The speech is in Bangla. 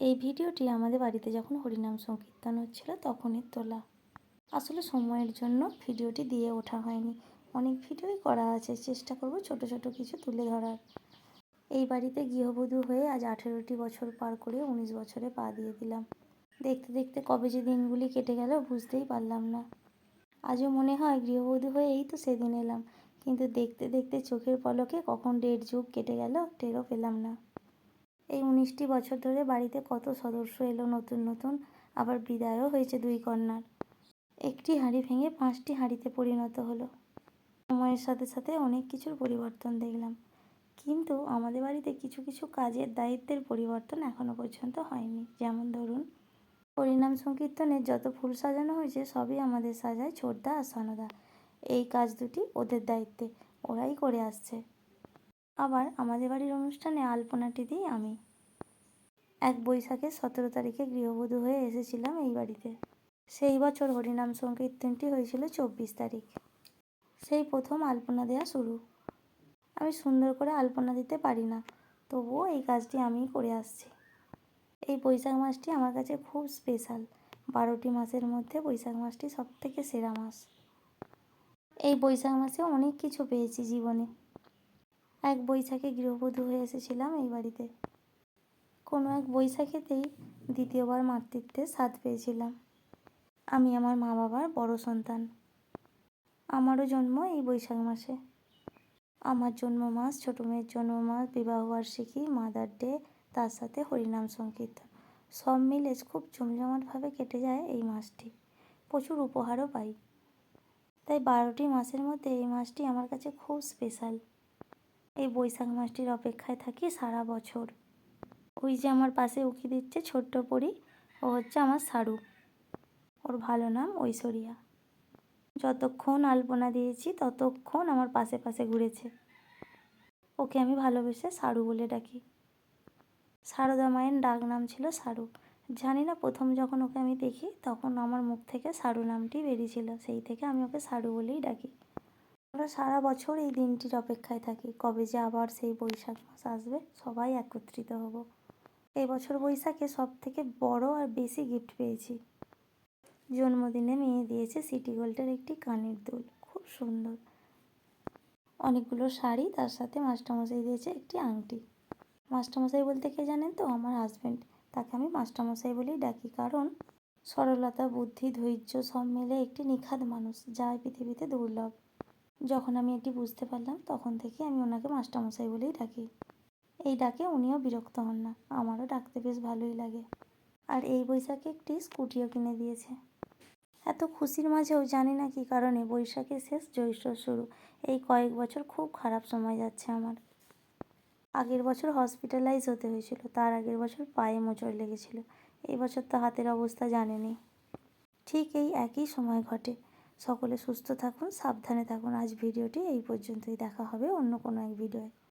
এই ভিডিওটি আমাদের বাড়িতে যখন হরিনাম সংকীর্তন হচ্ছিল তখনই তোলা। আসলে সময়ের জন্য ভিডিওটি দিয়ে ওঠা হয়নি। অনেক ভিডিওই করা আছে, চেষ্টা করব ছোট ছোট কিছু তুলে ধরার। এই বাড়িতে গৃহবধূ হয়ে আজ আঠেরোটি বছর পার করে উনিশ বছরে পা দিয়ে দিলাম। দেখতে দেখতে কবে যে দিনগুলি কেটে গেল বুঝতেই পারলাম না। আজও মনে হয় গৃহবধূ হয়ে এই তো সেদিন এলাম, কিন্তু দেখতে দেখতে চোখের পলকে কখন দেড় যুগ কেটে গেল টেরও পেলাম না। এই উনিশটি বছর ধরে বাড়িতে কত সদস্য এলো নতুন নতুন? আবার বিদায়ও হয়েছে দুই কন্যার। একটি হাঁড়ি ভেঙে পাঁচটি হাঁড়িতে পরিণত হলো। সময়ের সাথে সাথে অনেক কিছুর পরিবর্তন দেখলাম। কিন্তু আমাদের বাড়িতে কিছু কিছু কাজের দায়িত্বের পরিবর্তন এখনও পর্যন্ত হয়নি। যেমন ধরুন, হরিনাম সংকীর্তনের যত ফুল সাজানো হয়েছে, সবই আমাদের সাজায় ছোটদা আর সানদা। এই কাজ দুটি ওদের দায়িত্বে। ওরাই করে আসছে। আবার আমাদের বাড়ির অনুষ্ঠানে আলপনাটি দিই আমি। এক বৈশাখের সতেরো তারিখে গৃহবধূ হয়ে এসেছিলাম এই বাড়িতে। সেই বছর হরিনাম সংকীর্তনটি হয়েছিল চব্বিশ তারিখ। সেই প্রথম আলপনা দেওয়া শুরু। আমি সুন্দর করে আলপনা দিতে পারি না, তবুও এই কাজটি আমিই করে আসছি। এই বৈশাখ মাসটি আমার কাছে খুব স্পেশাল। বারোটি মাসের মধ্যে বৈশাখ মাসটি সব থেকে সেরা মাস। এই বৈশাখ মাসে অনেক কিছু পেয়েছি জীবনে। এক বৈশাখে গৃহবধূ হয়ে এসেছিলাম এই বাড়িতে। কোনো এক বৈশাখেতেই দ্বিতীয়বার মাতৃত্বের স্বাদ পেয়েছিলাম। আমি আমার মা বাবার বড় সন্তান। আমারও জন্ম এই বৈশাখ মাসে। আমার জন্ম মাস, ছোটো মেয়ের জন্ম মাস বিবাহবার্ষিকী মাদার ডে, তার সাথে হরিনাম সংকীর্তন। সব মিলে খুব জমজমাটভাবে কেটে যায় এই মাসটি। প্রচুর উপহারও পাই। তাই বারোটি মাসের মধ্যে এই মাসটি আমার কাছে খুব স্পেশাল। এই বৈশাখ মাসটির অপেক্ষায় থাকি সারা বছর। ওই যে আমার পাশে উকি দিচ্ছে ছোট্ট পরি, ও হচ্ছে আমার সারু। ওর ভালো নাম ঐশ্বরিয়া। যতক্ষণ আলপনা দিয়েছি, ততক্ষণ আমার পাশে পাশে ঘুরেছে। ওকে আমি ভালোবেসে সারু বলে ডাকি। সারদা মায়ের ডাক নাম ছিল সারু। জানি না প্রথম যখন ওকে আমি দেখি, তখন আমার মুখ থেকে সারু নামটি বেরিয়েছিল। সেই থেকে আমি ওকে সারু বলেই ডাকি। আমরা সারা বছর এই দিনটির অপেক্ষায় থাকি। কবে যে আবার সেই বৈশাখ মাস আসবে, সবাই একত্রিত হব। এই বছর বৈশাখে সব থেকে বড় আর বেশি গিফট পেয়েছি। জন্মদিনে মেয়ে দিয়েছে সিটি গোল্ডের একটি কানের দুল। খুব সুন্দর। অনেকগুলো শাড়ি, তার সাথে মাস্টারমশাই দিয়েছে একটি আংটি। মাস্টারমশাই বলতে কে জানেন তো? আমার হাজব্যান্ড তাকে আমি মাস্টারমশাই বলেই ডাকি কারণ সরলতা, বুদ্ধি, ধৈর্য সব মিলে একটি নিখাদ মানুষ, যা পৃথিবীতে দুর্লভ। যখন আমি এটি বুঝতে পারলাম, তখন থেকে আমি ওনাকে মাস্টারমশাই বলেই ডাকি। এই ডাকে উনিও বিরক্ত হন না। আমারও ডাকতে বেশ ভালোই লাগে। আর এই বৈশাখে একটি স্কুটিও কিনে দিয়েছে। এত খুশির মাঝেও জানি না কী কারণে বৈশাখের শেষ জ্যৈষ্ঠ শুরু। এই কয়েক বছর খুব খারাপ সময় যাচ্ছে আমার। আগের বছর হসপিটালাইজ হতে হয়েছিল, তার আগের বছর পায়ে মোচড় লেগেছিল। এই বছর তো হাতের অবস্থা জানেনি ঠিক এই একই সময় ঘটে। সকলে সুস্থ থাকুন, সাবধানে থাকুন। আজ ভিডিওটি এই পর্যন্তই। দেখা হবে অন্য কোনো এক ভিডিওয়।